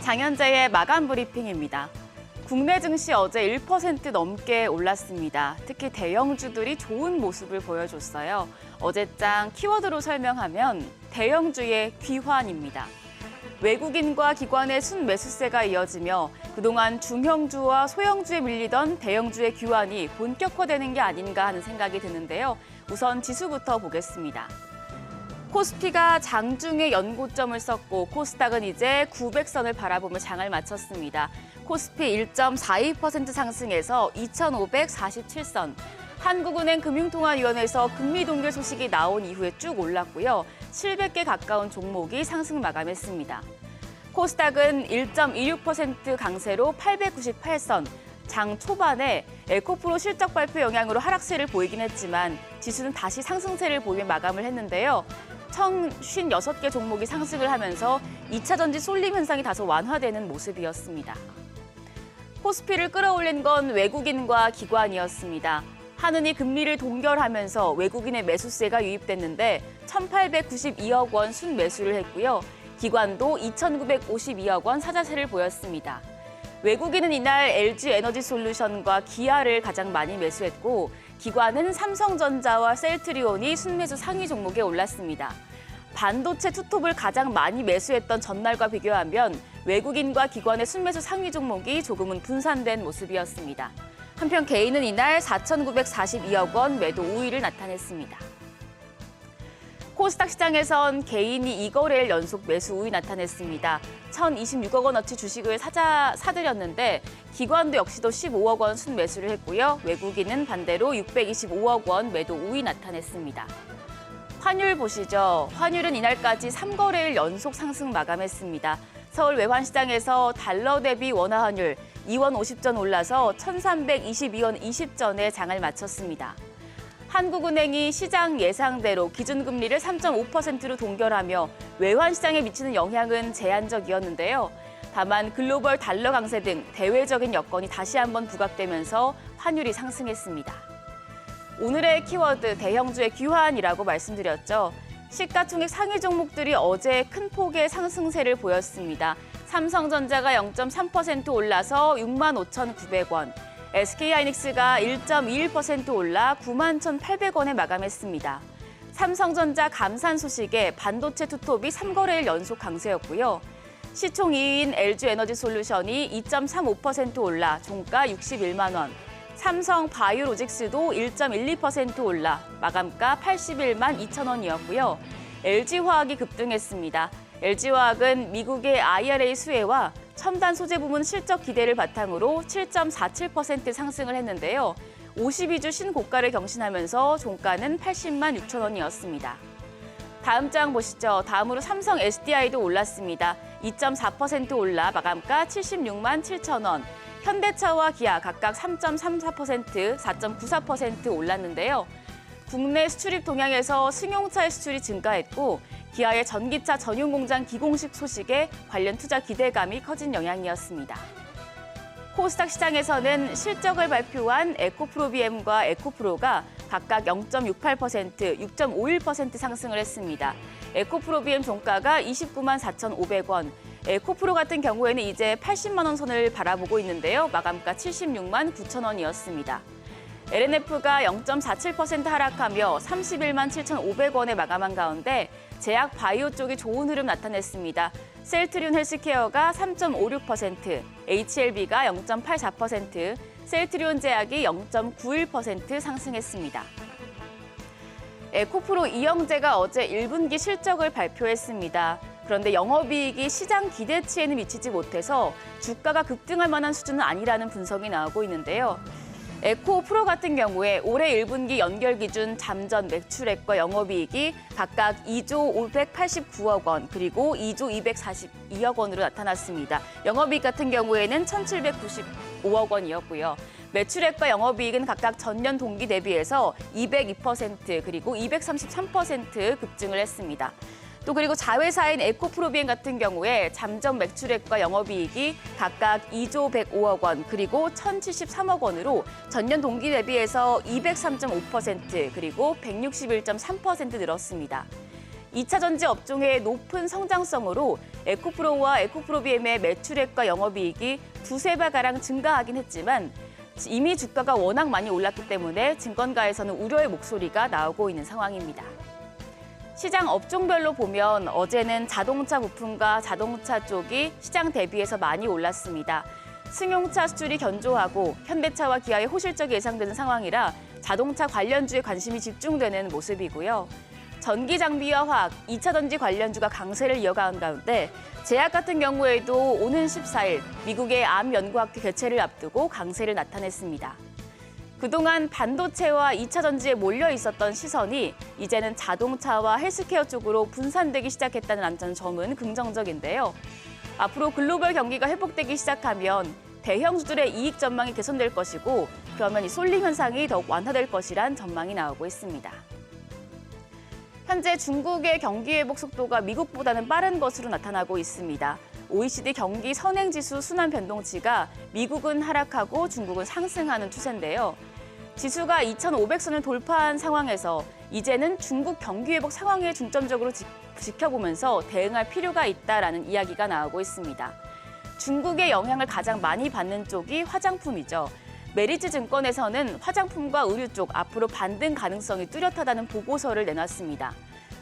장현재의 마감 브리핑입니다. 국내 증시 어제 1% 넘게 올랐습니다. 특히 대형주들이 좋은 모습을 보여줬어요. 어제장 키워드로 설명하면 대형주의 귀환입니다. 외국인과 기관의 순매수세가 이어지며 그동안 중형주와 소형주에 밀리던 대형주의 귀환이 본격화되는 게 아닌가 하는 생각이 드는데요. 우선 지수부터 보겠습니다. 코스피가 장중에 연고점을 썼고 코스닥은 이제 900선을 바라보며 장을 마쳤습니다. 코스피 1.42% 상승해서 2,547선. 한국은행 금융통화위원회에서 금리 동결 소식이 나온 이후에 쭉 올랐고요. 700개 가까운 종목이 상승 마감했습니다. 코스닥은 1.26% 강세로 898선. 장 초반에 에코프로 실적 발표 영향으로 하락세를 보이긴 했지만 지수는 다시 상승세를 보이며 마감을 했는데요. 1,056개 종목이 상승을 하면서 2차 전지 쏠림 현상이 다소 완화되는 모습이었습니다. 코스피를 끌어올린 건 외국인과 기관이었습니다. 한은이 금리를 동결하면서 외국인의 매수세가 유입됐는데 1,892억 원 순매수를 했고요. 기관도 2,952억 원 사자세를 보였습니다. 외국인은 이날 LG 에너지 솔루션과 기아를 가장 많이 매수했고 기관은 삼성전자와 셀트리온이 순매수 상위 종목에 올랐습니다. 반도체 투톱을 가장 많이 매수했던 전날과 비교하면 외국인과 기관의 순매수 상위 종목이 조금은 분산된 모습이었습니다. 한편 개인은 이날 4,942억 원 매도 우위를 나타냈습니다. 코스닥 시장에선 개인이 이 거래일 연속 매수 우위 나타냈습니다. 1,026억 원어치 주식을 사자 사들였는데 기관도 역시도 15억 원 순매수를 했고요. 외국인은 반대로 625억 원 매도 우위 나타냈습니다. 환율 보시죠. 환율은 이날까지 3거래일 연속 상승 마감했습니다. 서울 외환시장에서 달러 대비 원화 환율 2원 50전 올라서 1,322원 20전에 장을 마쳤습니다. 한국은행이 시장 예상대로 기준금리를 3.5%로 동결하며 외환시장에 미치는 영향은 제한적이었는데요. 다만 글로벌 달러 강세 등 대외적인 여건이 다시 한번 부각되면서 환율이 상승했습니다. 오늘의 키워드 대형주의 귀환이라고 말씀드렸죠. 시가총액 상위 종목들이 어제 큰 폭의 상승세를 보였습니다. 삼성전자가 0.3% 올라서 6만 5,900원, SK하이닉스가 1.21% 올라 9만 1,800원에 마감했습니다. 삼성전자 감산 소식에 반도체 투톱이 3거래일 연속 강세였고요. 시총 2위인 LG에너지솔루션이 2.35% 올라 종가 61만 원, 삼성 바이오로직스도 1.12% 올라 마감가 81만 2천 원이었고요. LG화학이 급등했습니다. LG화학은 미국의 IRA 수혜와 첨단 소재 부문 실적 기대를 바탕으로 7.47% 상승을 했는데요. 52주 신고가를 경신하면서 종가는 80만 6천 원이었습니다. 다음 장 보시죠. 다음으로 삼성 SDI도 올랐습니다. 2.4% 올라 마감가 76만 7천 원. 현대차와 기아 각각 3.34%, 4.94% 올랐는데요. 국내 수출입 동향에서 승용차의 수출이 증가했고 기아의 전기차 전용 공장 기공식 소식에 관련 투자 기대감이 커진 영향이었습니다. 코스닥 시장에서는 실적을 발표한 에코프로비엠과 에코프로가 각각 0.68%, 6.51% 상승을 했습니다. 에코프로비엠 종가가 29만 4,500원, 에코프로 같은 경우에는 이제 80만 원 선을 바라보고 있는데요. 마감가 76만 9천 원이었습니다. LNF가 0.47% 하락하며 31만 7,500원에 마감한 가운데 제약 바이오 쪽이 좋은 흐름 나타냈습니다. 셀트리온 헬스케어가 3.56%, HLB가 0.84%, 셀트리온 제약이 0.91% 상승했습니다. 에코프로 이영재가 어제 1분기 실적을 발표했습니다. 그런데 영업이익이 시장 기대치에는 미치지 못해서 주가가 급등할 만한 수준은 아니라는 분석이 나오고 있는데요. 에코 프로 같은 경우에 올해 1분기 연결 기준 잠전 매출액과 영업이익이 각각 2조 589억 원 그리고 2조 242억 원으로 나타났습니다. 영업이익 같은 경우에는 1,795억 원이었고요. 매출액과 영업이익은 각각 전년 동기 대비해서 202% 그리고 233% 급증을 했습니다. 또 그리고 자회사인 에코프로비엔 같은 경우에 잠정 매출액과 영업이익이 각각 2조 105억 원 그리고 1,073억 원으로 전년 동기 대비해서 203.5% 그리고 161.3% 늘었습니다. 이차 전지 업종의 높은 성장성으로 에코프로와 에코프로비엠의 매출액과 영업이익이 두세 배 가량 증가하긴 했지만 이미 주가가 워낙 많이 올랐기 때문에 증권가에서는 우려의 목소리가 나오고 있는 상황입니다. 시장 업종별로 보면 어제는 자동차 부품과 자동차 쪽이 시장 대비해서 많이 올랐습니다. 승용차 수출이 견조하고 현대차와 기아의 호실적이 예상되는 상황이라 자동차 관련주에 관심이 집중되는 모습이고요. 전기 장비와 화학, 2차 전지 관련주가 강세를 이어가는 가운데 제약 같은 경우에도 오는 14일 미국의 암 연구학회 개최를 앞두고 강세를 나타냈습니다. 그동안 반도체와 2차 전지에 몰려 있었던 시선이 이제는 자동차와 헬스케어 쪽으로 분산되기 시작했다는 점은 긍정적인데요. 앞으로 글로벌 경기가 회복되기 시작하면 대형주들의 이익 전망이 개선될 것이고 그러면 이 쏠림 현상이 더욱 완화될 것이란 전망이 나오고 있습니다. 현재 중국의 경기 회복 속도가 미국보다는 빠른 것으로 나타나고 있습니다. OECD 경기 선행지수 순환 변동치가 미국은 하락하고 중국은 상승하는 추세인데요. 지수가 2,500선을 돌파한 상황에서 이제는 중국 경기 회복 상황에 중점적으로 지, 지켜보면서 대응할 필요가 있다라는 이야기가 나오고 있습니다. 중국의 영향을 가장 많이 받는 쪽이 화장품이죠. 메리츠 증권에서는 화장품과 의류 쪽 앞으로 반등 가능성이 뚜렷하다는 보고서를 내놨습니다.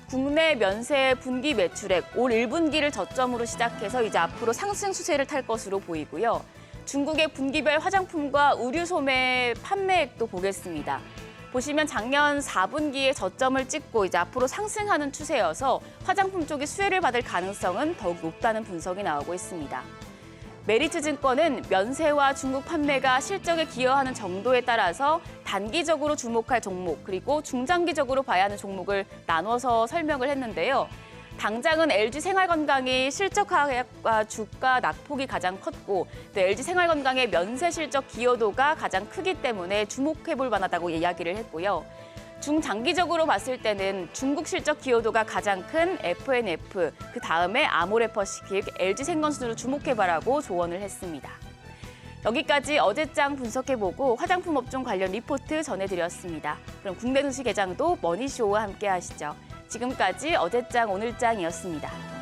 국내 면세 분기 매출액 올 1분기를 저점으로 시작해서 이제 앞으로 상승 추세를 탈 것으로 보이고요. 중국의 분기별 화장품과 의류 소매 판매액도 보겠습니다. 보시면 작년 4분기에 저점을 찍고 이제 앞으로 상승하는 추세여서 화장품 쪽이 수혜를 받을 가능성은 더욱 높다는 분석이 나오고 있습니다. 메리츠 증권은 면세와 중국 판매가 실적에 기여하는 정도에 따라서 단기적으로 주목할 종목 그리고 중장기적으로 봐야 하는 종목을 나눠서 설명을 했는데요. 당장은 LG 생활건강이 실적 하락과 주가 낙폭이 가장 컸고 또 LG 생활건강의 면세 실적 기여도가 가장 크기 때문에 주목해 볼 만하다고 이야기를 했고요. 중장기적으로 봤을 때는 중국 실적 기여도가 가장 큰 FNF, 그 다음에 아모레퍼시픽, LG생건수를 주목해봐라고 조언을 했습니다. 여기까지 어제장 분석해보고 화장품 업종 관련 리포트 전해드렸습니다. 그럼 국내 증시 개장도 머니쇼와 함께 하시죠. 지금까지 어제장 오늘장이었습니다.